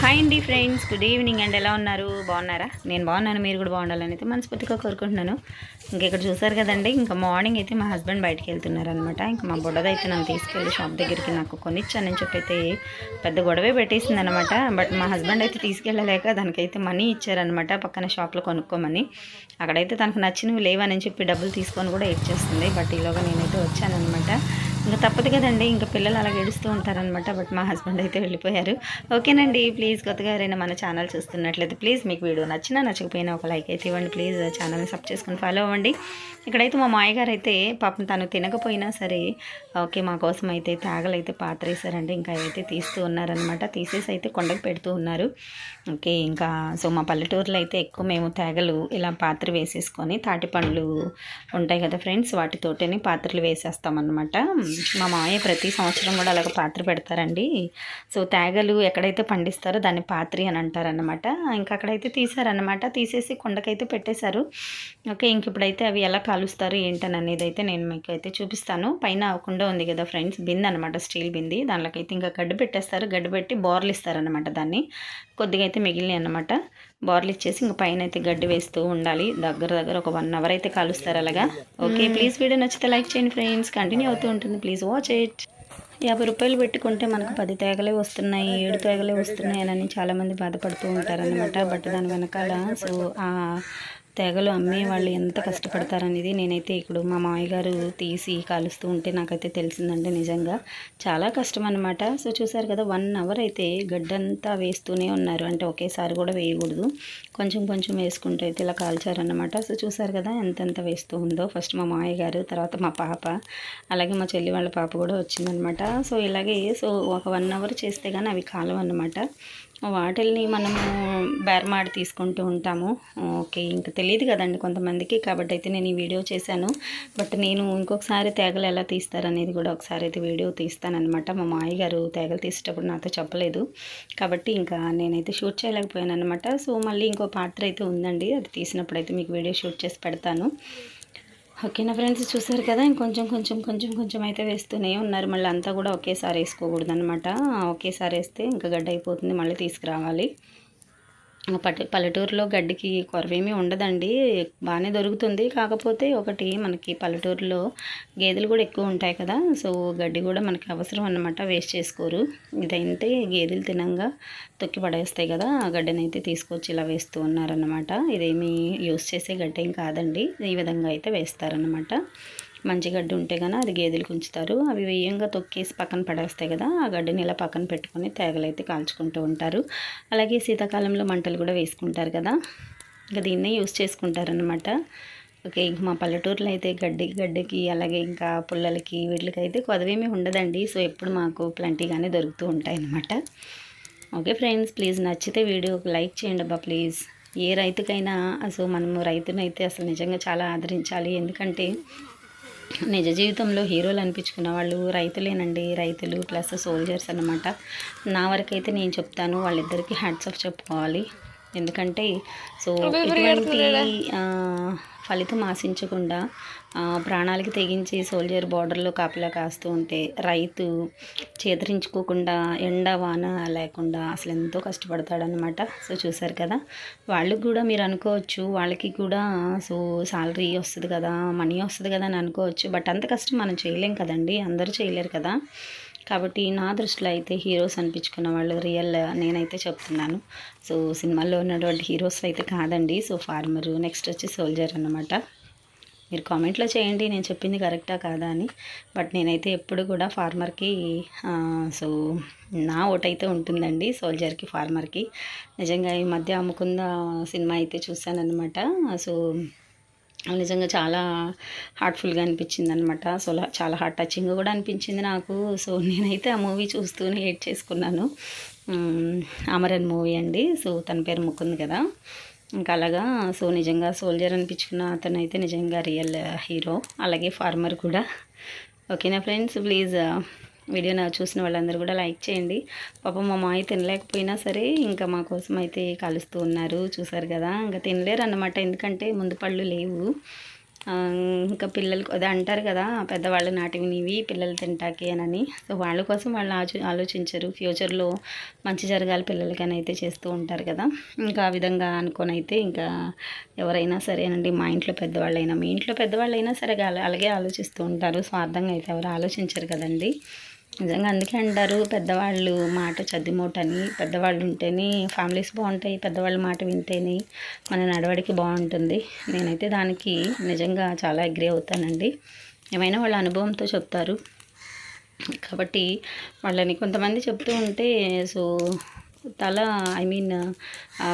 Hi అండి friends good evening and ఎలా ఉన్నారు? బాగున్నారా? నేను బాగున్నాను. మీరు కూడా బాగుండాలని అయితే మనస్ఫూర్తిగా కోరుకుంటున్నాను. ఇంకా ఇక్కడ చూసారు కదండి ఇంకా మార్నింగ్ అయితే మా హస్బెండ్ బయటకు వెళ్తున్నారు అనమాట ఇంకా మా బుడ్డదైతే నన్ను తీసుకెళ్ళి షాప్ దగ్గరికి నాకు కొనిచ్చానని చెప్పి అయితే పెద్ద గొడవే పెట్టేసింది అనమాట బట్ మా హస్బెండ్ అయితే తీసుకెళ్ళలేక దానికైతే మనీ ఇచ్చారనమాట పక్కన షాప్లో కొనుక్కోమని. అక్కడైతే తనకు నచ్చినవి లేవని చెప్పి డబ్బులు తీసుకొని కూడా ఇచ్చేస్తుంది బట్ ఈలోగా నేనైతే వచ్చానమాట ఇంకా తప్పదు కదండి. ఇంకా పిల్లలు అలా ఏడుస్తూ ఉంటారనమాట బట్ మా హస్బెండ్ అయితే వెళ్ళిపోయారు. ఓకేనండి. ప్లీజ్ కొత్తగా ఎవరైనా మన ఛానల్ చూస్తున్నట్లయితే ప్లీజ్ మీకు వీడియో నచ్చినా నచ్చకపోయినా ఒక లైక్ అయితే ఇవ్వండి. ప్లీజ్ ఛానల్ని సబ్ చేసుకుని ఫాలో అవ్వండి. ఇక్కడైతే మా మాయగారు అయితే పాపం తను తినకపోయినా సరే ఓకే మా కోసం అయితే తాగలైతే పాత్ర వేసారండి ఇంకా అయితే తీస్తూ ఉన్నారనమాట తీసేసి అయితే కొండకు పెడుతూ ఉన్నారు. ఓకే ఇంకా సో మా పల్లెటూరులో అయితే ఎక్కువ మేము తేగలు ఇలా పాత్ర వేసేసుకొని తాటి పండ్లు ఉంటాయి కదా ఫ్రెండ్స్ వాటితోటని పాత్రలు వేసేస్తామన్నమాట. మా మామయ్య ప్రతి సంవత్సరం కూడా అలాగ పాత్ర పెడతారండి. సో తేగలు ఎక్కడైతే పండిస్తారో దాన్ని పాత్రి అని అంటారనమాట ఇంకా అక్కడైతే తీసారనమాట తీసేసి కొండకైతే పెట్టేశారు. ఓకే ఇంక ఇప్పుడైతే అవి ఎలా కాలుస్తారు ఏంటని అనేది అయితే నేను మీకు అయితే చూపిస్తాను. పైన కుండ ఉంది కదా ఫ్రెండ్స్ బిందె అనమాట స్టీల్ బింది. దానిలోకైతే ఇంకా గడ్డి పెట్టేస్తారు. గడ్డి పెట్టి బోర్లు ఇస్తారనమాట దాన్ని. కొద్దిగా అయితే మిగిలినాయి అనమాట బార్లు ఇచ్చేసి ఇంకా పైన అయితే గడ్డి వేస్తూ ఉండాలి. దగ్గర దగ్గర ఒక వన్ అవర్ అయితే కాలుస్తారు అలాగా. ఓకే ప్లీజ్ వీడియో నచ్చితే లైక్ చేయండి ఫ్రెండ్స్. కంటిన్యూ అవుతూ ఉంటుంది. Please watch it. యాభై రూపాయలు పెట్టుకుంటే మనకు పది తేగలే వస్తున్నాయి ఏడు తేగలే వస్తున్నాయి అని చాలామంది బాధపడుతూ ఉంటారనమాట బట్ దాని వెనకాల సో తెగలు అమ్మే వాళ్ళు ఎంత కష్టపడతారనేది నేనైతే ఇప్పుడు మా మామయ్య గారు తీసి కాలుస్తూ ఉంటే నాకైతే తెలిసిందండి నిజంగా. చాలా కష్టం అనమాట సో చూసారు కదా వన్ అవర్ అయితే గడ్డంతా వేస్తూనే ఉన్నారు. అంటే ఒకేసారి కూడా వేయకూడదు. కొంచెం కొంచెం వేసుకుంటూ అయితే ఇలా కాల్చారనమాట సో చూసారు కదా ఎంతెంత వేస్తూ ఉందో. ఫస్ట్ మా మామయ్య గారు తర్వాత మా పాప అలాగే మా చెల్లి వాళ్ళ పాప కూడా వచ్చిందనమాట సో ఇలాగే సో ఒక వన్ అవర్ చేస్తే కానీ అవి కాలం అనమాట వాటిల్ని మనము బేరమాడి తీసుకుంటూ ఉంటాము. ఓకే ఇంకా తెలియదు కదండి కొంతమందికి కాబట్టి అయితే నేను ఈ వీడియో చేశాను. బట్ నేను ఇంకొకసారి తేగలు ఎలా తీస్తారనేది కూడా ఒకసారి అయితే వీడియో తీస్తానమాట మా మాయ గారు తేగలు తీసేటప్పుడు నాతో చెప్పలేదు. కాబట్టి ఇంకా నేనైతే షూట్ చేయలేకపోయాను అనమాట సో మళ్ళీ ఇంకో పాత్ర అయితే ఉందండి. అది తీసినప్పుడు అయితే మీకు వీడియో షూట్ చేసి పెడతాను. ఓకేనా ఫ్రెండ్స్ చూసారు కదా ఇంకొంచెం కొంచెం కొంచెం కొంచెం అయితే వేస్తూనే ఉన్నారు. మళ్ళీ అంతా కూడా ఒకేసారి వేసుకోకూడదు అనమాట ఒకేసారి వేస్తే ఇంకా గడ్డ అయిపోతుంది మళ్ళీ తీసుకురావాలి. పట్టి పల్లెటూరులో గడ్డికి కొరవేమీ ఉండదండి. బాగానే దొరుకుతుంది. కాకపోతే ఒకటి మనకి పల్లెటూరులో గేదెలు కూడా ఎక్కువ ఉంటాయి కదా. సో గడ్డి కూడా మనకి అవసరం అన్నమాట. వేస్ట్ చేసుకోరు. ఇదైతే గేదెలు తినంగా తొక్కి పడేస్తాయి కదా. ఆ గడ్డిని అయితే తీసుకొచ్చి ఇలా వేస్తూ ఉన్నారన్నమాట. ఇదేమీ యూస్ చేసే గడ్డ ఏం కాదండి. ఈ విధంగా అయితే వేస్తారనమాట మంచి గడ్డి ఉంటే కానీ అది గేదెలకు ఉంచుతారు అవి వేయంగా తొక్కేసి పక్కన పడేస్తాయి కదా ఆ గడ్డిని ఇలా పక్కన పెట్టుకొని తేగలైతే కాల్చుకుంటూ ఉంటారు. అలాగే శీతాకాలంలో మంటలు కూడా వేసుకుంటారు కదా ఇంకా దీన్నే యూస్ చేసుకుంటారనమాట ఓకే ఇంక మా పల్లెటూరులో అయితే గడ్డి గడ్డికి అలాగే ఇంకా పుల్లలకి వీటికి అయితే కొదవేమీ ఉండదండి. సో ఎప్పుడు మాకు ప్లంటీగానే దొరుకుతూ ఉంటాయి అన్నమాట ఓకే ఫ్రెండ్స్ ప్లీజ్ నచ్చితే వీడియోకి లైక్ చేయండి అబ్బా ప్లీజ్. ఏ రైతుకైనా అసలు మనము రైతునైతే అసలు నిజంగా చాలా ఆదరించాలి. ఎందుకంటే నిజ జీవితంలో హీరోలు అనిపించుకున్న వాళ్ళు రైతులేనండి. రైతులు ప్లస్ సోల్జర్స్ అనమాట నా వరకైతే నేను చెప్తాను వాళ్ళిద్దరికీ హ్యాట్స్ ఆఫ్ చెప్పుకోవాలి. ఎందుకంటే సో ఎటువంటి ఫలితం ఆశించకుండా ప్రాణాలకి తెగించి సోల్జర్ బార్డర్లో కాపలా కాస్తూ ఉంటే రైతు చేతరించుకోకుండా ఎండ వాన లేకుండా అసలు ఎంతో కష్టపడతాడనమాట సో చూసారు కదా వాళ్ళకి కూడా మీరు అనుకోవచ్చు వాళ్ళకి కూడా సో సాలరీ వస్తుంది కదా మనీ వస్తుంది కదా అని అనుకోవచ్చు బట్ అంత కష్టం మనం చేయలేం కదండి అందరూ చేయలేరు కదా. కాబట్టి నా దృష్టిలో అయితే హీరోస్ అనిపించుకున్న వాళ్ళు రియల్ నేనైతే చెప్తున్నాను. సో సినిమాల్లో ఉన్నటువంటి హీరోస్ అయితే కాదండి. సో ఫార్మరు నెక్స్ట్ వచ్చి సోల్జర్ అనమాట మీరు కామెంట్లో చేయండి నేను చెప్పింది కరెక్టా కాదా అని. బట్ నేనైతే ఎప్పుడు కూడా ఫార్మర్కి సో నా ఓటైతే ఉంటుందండి సోల్జర్కి ఫార్మర్కి. నిజంగా ఈ మధ్య అమ్ముకుందా సినిమా అయితే చూశానమాట సో నిజంగా చాలా హార్ట్ఫుల్గా అనిపించింది అనమాట సో చాలా హార్ట్ టచింగ్ కూడా అనిపించింది నాకు. సో నేనైతే ఆ మూవీ చూస్తూనే ఏడ్ చేసుకున్నాను. అమరన్ మూవీ అండి. సో తన పేరు ముకుంది కదా. ఇంకా అలాగా సో నిజంగా సోల్జర్ అనిపించుకున్న అతను అయితే నిజంగా రియల్ హీరో. అలాగే ఫార్మర్ కూడా. ఓకేనా ఫ్రెండ్స్? ప్లీజ్ వీడియో నా చూసిన వాళ్ళందరూ కూడా లైక్ చేయండి. పాపం మా మాయ తినలేకపోయినా సరే ఇంకా మా కోసం అయితే కలుస్తూ ఉన్నారు. చూసారు కదా ఇంకా తినలేరు అన్నమాట. ఎందుకంటే ముందు పళ్ళు లేవు. ఇంకా పిల్లలు అదే అంటారు కదా పెద్దవాళ్ళు నాటివినివి పిల్లలు తింటాకి అని సో వాళ్ళ కోసం వాళ్ళు ఆచు ఆలోచించరు. ఫ్యూచర్లో మంచి జరగాలి పిల్లలకని అయితే చేస్తూ ఉంటారు కదా. ఇంకా ఆ విధంగా అనుకొని అయితే ఇంకా ఎవరైనా సరేనండి మా ఇంట్లో పెద్దవాళ్ళైనా మీ ఇంట్లో పెద్దవాళ్ళైనా సరే అలా- అలాగే ఆలోచిస్తూ ఉంటారు. స్వార్థంగా అయితే ఎవరు ఆలోచించరు కదండి. నిజంగా అందుకే అంటారు పెద్దవాళ్ళు మాట చదిమోటని పెద్దవాళ్ళు ఉంటేనే ఫ్యామిలీస్ బాగుంటాయి పెద్దవాళ్ళ మాట వింటేనే మన నడవడికి బాగుంటుంది. నేనైతే దానికి నిజంగా చాలా అగ్రి అవుతానండి. ఏమైనా వాళ్ళ అనుభవంతో చెప్తారు. కాబట్టి వాళ్ళని కొంతమంది చెప్తూ ఉంటే సో తల ఐ మీన్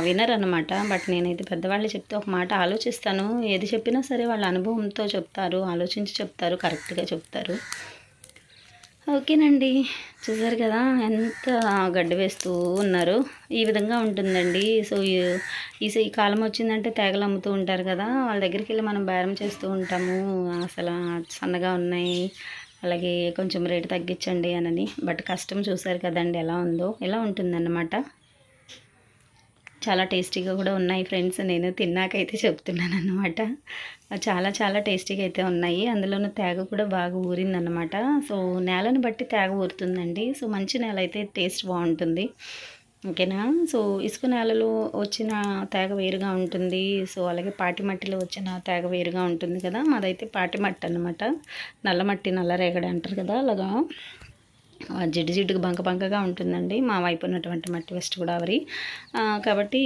వినర్ అనమాట బట్ నేనైతే పెద్దవాళ్ళు చెప్తే ఒక మాట ఆలోచిస్తాను. ఏది చెప్పినా సరే వాళ్ళ అనుభవంతో చెప్తారు ఆలోచించి చెప్తారు కరెక్ట్గా చెప్తారు. ఓకేనండి. చూసారు కదా ఎంత గడ్డి వేస్తూ ఉన్నారు. ఈ విధంగా ఉంటుందండి. సో ఈ- ఈ ఈ కాలం వచ్చిందంటే తేగలు అమ్ముతూ ఉంటారు కదా వాళ్ళ దగ్గరికి వెళ్ళి మనం బేరం చేస్తూ ఉంటాము. అసలు సన్నగా ఉన్నాయి అలాగే కొంచెం రేటు తగ్గించండి అనని. బట్ కష్టం చూసారు కదండి ఎలా ఉందో ఎలా ఉంటుందన్నమాట. చాలా టేస్టీగా కూడా ఉన్నాయి ఫ్రెండ్స్. నేను తిన్నాకైతే చెప్తున్నాను అనమాట చాలా చాలా టేస్టీగా అయితే ఉన్నాయి. అందులోనూ తేగ కూడా బాగా ఊరిందనమాట సో నేలను బట్టి తేగ ఊరుతుందండి. సో మంచి నేల అయితే టేస్ట్ బాగుంటుంది. ఓకేనా? సో ఇసుక నేలలో వచ్చిన తేగ వేరుగా ఉంటుంది. సో అలాగే పాటి మట్టిలో వచ్చిన తేగ వేరుగా ఉంటుంది కదా. మాదైతే పాటి మట్టి అనమాట నల్ల మట్టి నల్ల అంటారు కదా అలాగా? జిడ్డు జిడ్డుకు బంక బంకగా ఉంటుందండి. మా వైపు ఉన్నటువంటి మట్టి వెస్ట్ గోదావరి. కాబట్టి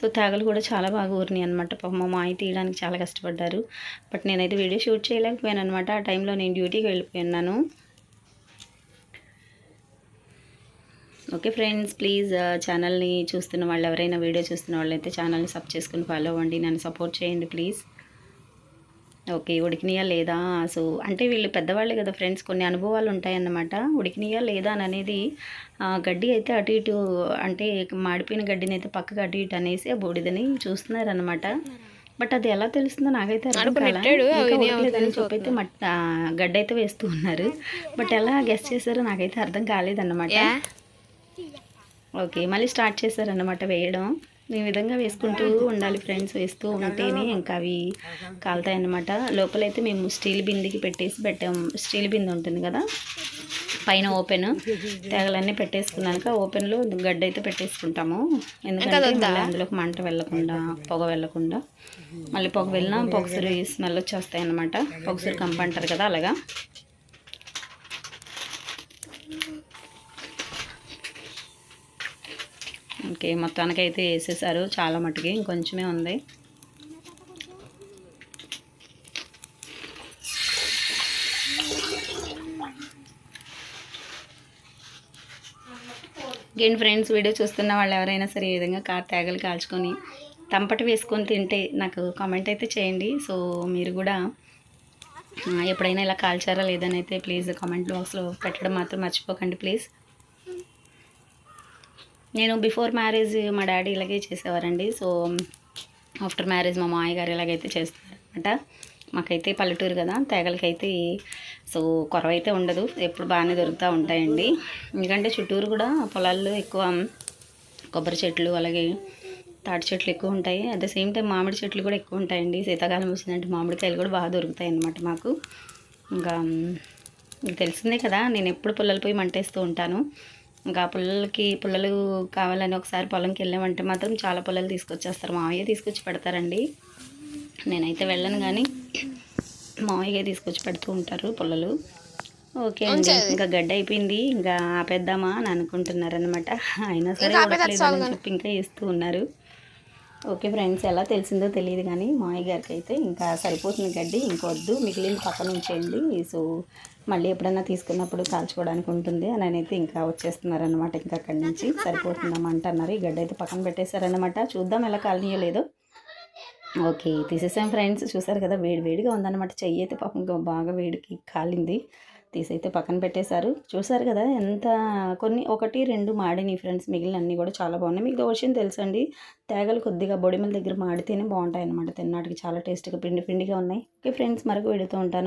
సో తేగలు కూడా చాలా బాగా ఊరినాయి అనమాట పాపం మా మాయ తీయడానికి చాలా కష్టపడ్డారు. బట్ నేనైతే వీడియో షూట్ చేయలేకపోయాను అనమాట ఆ టైంలో నేను డ్యూటీకి వెళ్ళిపోయినాను ఓకే ఫ్రెండ్స్ ప్లీజ్ ఛానల్ని చూస్తున్న వాళ్ళు ఎవరైనా వీడియో చూస్తున్న వాళ్ళైతే ఛానల్ని సబ్ చేసుకుని ఫాలో అవ్వండి. నన్ను సపోర్ట్ చేయండి ప్లీజ్. ఓకే ఉడికినాయా లేదా? సో అంటే వీళ్ళు పెద్దవాళ్ళే కదా ఫ్రెండ్స్ కొన్ని అనుభవాలు ఉంటాయన్నమాట. ఉడికినాయా లేదా అని అనేది గడ్డి అయితే అటు ఇటు అంటే మాడిపోయిన గడ్డిని అయితే పక్కకు అటు ఇటు అనేసి ఆ బూడిదని చూస్తున్నారనమాట బట్ అది ఎలా తెలుస్తుందో నాకైతే అర్థం కాలా. ఇంకా ఉడకలేదని చెప్పి అయితే మట్ గడ్డి అయితే వేస్తూ ఉన్నారు. బట్ ఎలా గెస్ట్ చేశారో నాకైతే అర్థం కాలేదన్నమాట. ఓకే మళ్ళీ స్టార్ట్ చేశారన్నమాట వేయడం. ఈ విధంగా వేసుకుంటూ ఉండాలి ఫ్రెండ్స్. వేస్తూ ఉంటేనే ఇంకా అవి కాలుతాయి అన్నమాట లోపలైతే మేము స్టీల్ బిందెకి పెట్టేసి పెట్టాం. స్టీల్ బిందె ఉంటుంది కదా? పైన ఓపెన్. తేగలన్నీ పెట్టేసుకున్నాక ఓపెన్లో గడ్డ అయితే పెట్టేసుకుంటాము. ఎందుకంటే అందులోకి మంట వెళ్ళకుండా పొగ వెళ్ళకుండా. మళ్ళీ పొగ వెళ్ళినా పొగసురి స్మెల్ వచ్చేస్తాయి అన్నమాట పొగసురి కంప అంటారు కదా అలాగా? ఓకే మొత్తానికి అయితే వేసేసారు. చాలా మటుకి ఇంకొంచమే ఉంది. ఇంకేంటి ఫ్రెండ్స్ వీడియో చూస్తున్న వాళ్ళు ఎవరైనా సరే ఈ విధంగా కార్ తేగలు కాల్చుకొని తంపట వేసుకొని తింటే నాకు కామెంట్ అయితే చేయండి. సో మీరు కూడా ఎప్పుడైనా ఇలా కాల్చారా లేదని అయితే ప్లీజ్ కామెంట్ బాక్స్లో పెట్టడం మాత్రం మర్చిపోకండి ప్లీజ్. నేను బిఫోర్ మ్యారేజ్ మా డాడీ ఇలాగే చేసేవారండి. సో ఆఫ్టర్ మ్యారేజ్ మా మామయ్య గారు ఇలాగైతే చేస్తారనమాట మాకైతే పల్లెటూరు కదా తేగలకైతే సో కొరవ అయితే ఉండదు. ఎప్పుడు బాగానే దొరుకుతూ ఉంటాయండి. ఎందుకంటే చుట్టూరు కూడా పొలాల్లో ఎక్కువ కొబ్బరి చెట్లు అలాగే తాటి చెట్లు ఎక్కువ ఉంటాయి. అట్ ద సేమ్ టైం మామిడి చెట్లు కూడా ఎక్కువ ఉంటాయండి. శీతాకాలం వచ్చిందంటే మామిడికాయలు కూడా బాగా దొరుకుతాయి అన్నమాట మాకు. ఇంకా మీకు తెలిసిందే కదా నేను ఎప్పుడు పుల్లలు పోయి మంటేస్తూ ఉంటాను. ఇంకా పుల్లలకి పుల్లలు కావాలని ఒకసారి పొలంకి వెళ్ళామంటే మాత్రం చాలా పుల్లలు తీసుకొచ్చేస్తారు. మావయ్య తీసుకొచ్చి పెడతారండి. నేనైతే వెళ్ళను కానీ మావయ్య తీసుకొచ్చి పెడుతూ ఉంటారు పుల్లలు. ఓకే అండి. ఇంకా గడ్డ అయిపోయింది. ఇంకా ఆపేద్దామా అని అనుకుంటున్నారనమాట అయినా సరే చెప్పి ఇంకా ఇస్తూ ఉన్నారు. ఓకే ఫ్రెండ్స్ ఎలా తెలిసిందో తెలియదు కానీ మాయ గారికి అయితే ఇంకా సరిపోతుంది గడ్డి ఇంకొద్దు. మిగిలిన పక్కన ఉంచేయండి. సో మళ్ళీ ఎప్పుడైనా తీసుకున్నప్పుడు కాల్చుకోవడానికి ఉంటుంది. అని అయితే ఇంకా వచ్చేస్తున్నారనమాట ఇంకా అక్కడి నుంచి. సరిపోతుందమ్మా ఈ గడ్డి అయితే పక్కన పెట్టేశారనమాట చూద్దాం ఎలా కాలనీయో లేదో ఓకే తీసేసాం ఫ్రెండ్స్. చూసారు కదా వేడి వేడిగా ఉందన్నమాట. చెయ్యి అయితే పాపం బాగా వేడికి కాలింది. తీసైతే పక్కన పెట్టేశారు. చూసారు కదా ఎంత కొన్ని ఒకటి రెండు మాడినాయి ఫ్రెండ్స్. మిగిలిన అన్నీ కూడా చాలా బాగున్నాయి. మీకు ఒక విషయం తెలుసండి తేగలు కొద్దిగా బొడిమల దగ్గర మాడితేనే బాగుంటాయి అన్నమాట తిన్నాటికి చాలా టేస్ట్గా పిండి పిండిగా ఉన్నాయి. ఓకే ఫ్రెండ్స్ మరొక వీడియోతో ఉంటాను.